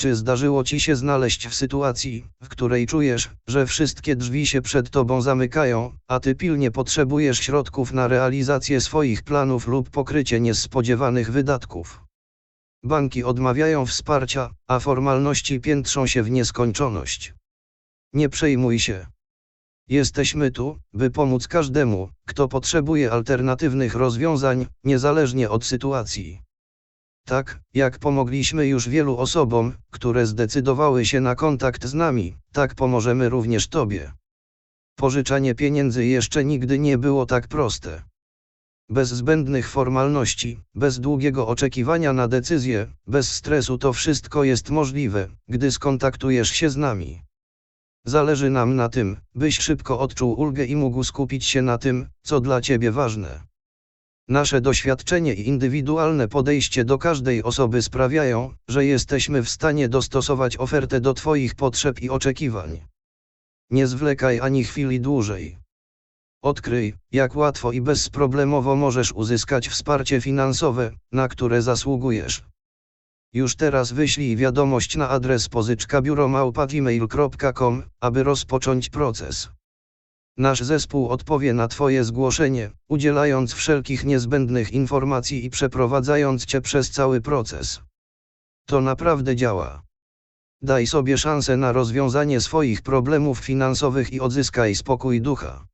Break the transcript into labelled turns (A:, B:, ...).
A: Czy zdarzyło ci się znaleźć w sytuacji, w której czujesz, że wszystkie drzwi się przed tobą zamykają, a ty pilnie potrzebujesz środków na realizację swoich planów lub pokrycie niespodziewanych wydatków? Banki odmawiają wsparcia, a formalności piętrzą się w nieskończoność. Nie przejmuj się. Jesteśmy tu, by pomóc każdemu, kto potrzebuje alternatywnych rozwiązań, niezależnie od sytuacji. Tak, jak pomogliśmy już wielu osobom, które zdecydowały się na kontakt z nami, tak pomożemy również Tobie. Pożyczanie pieniędzy jeszcze nigdy nie było tak proste. Bez zbędnych formalności, bez długiego oczekiwania na decyzję, bez stresu to wszystko jest możliwe, gdy skontaktujesz się z nami. Zależy nam na tym, byś szybko odczuł ulgę i mógł skupić się na tym, co dla Ciebie ważne. Nasze doświadczenie i indywidualne podejście do każdej osoby sprawiają, że jesteśmy w stanie dostosować ofertę do Twoich potrzeb i oczekiwań. Nie zwlekaj ani chwili dłużej. Odkryj, jak łatwo i bezproblemowo możesz uzyskać wsparcie finansowe, na które zasługujesz. Już teraz wyślij wiadomość na adres pożyczkabiuromałpa.gmail.com, aby rozpocząć proces. Nasz zespół odpowie na Twoje zgłoszenie, udzielając wszelkich niezbędnych informacji i przeprowadzając Cię przez cały proces. To naprawdę działa. Daj sobie szansę na rozwiązanie swoich problemów finansowych i odzyskaj spokój ducha.